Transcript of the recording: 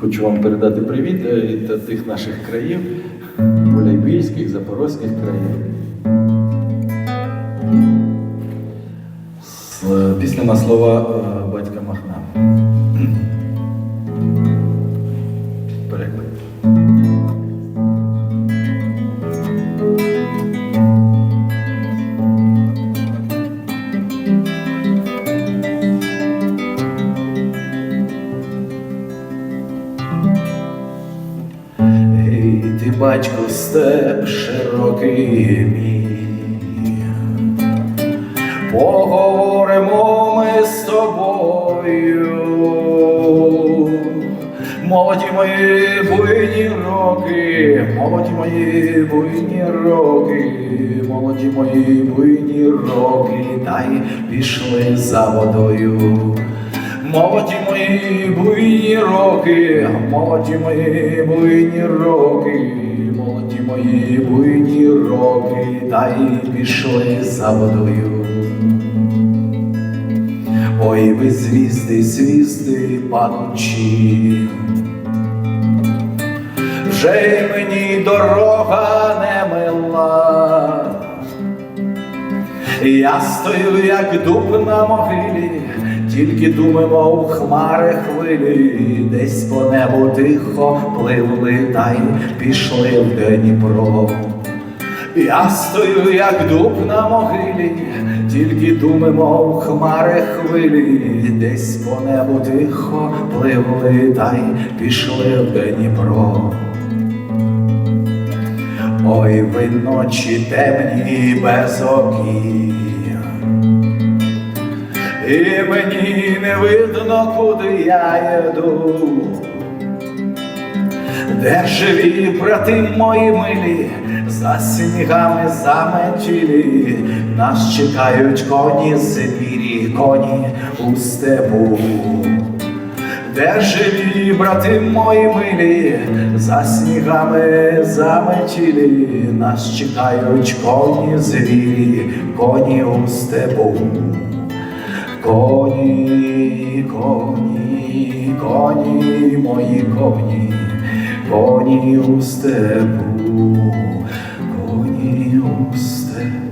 Хочу вам передати привіт е, від тих наших країв, полябільських, Запорозьких країв. Пісня на слова е, батька Махна. Ей, ти батько степ широкий мій. Поговоримо ми з тобою. Молоді мої буйні роки, молоді мої буйні роки, молоді мої буйні роки, та й пішли за водою. Молоді мої буйні роки, молоді мої буйні роки, молоді мої буйні роки, та й пішли за водою. Ой, ви звізди, звізди падучі, вже й мені дорога Я стою, як дуб на могилі, тільки думаємо у хмари хвилі, десь по небу тихо пливли та й пішли в Дніпро. Я стою, як дуб на могилі, тільки думаємо у хмари хвилі, десь по небу тихо пливли та й пішли в Дніпро. Ой, ви ночі темні безокі, і мені не видно, куди я йду. Де живі брати мої милі, за снігами заметілі, нас чекають коні звірі, коні у степу. Де живі брати мої милі, за снігами заметілі, нас чекають коні звірі, коні у степу. Коні, коні, коні, мої коні, коні у степу, коні у степу.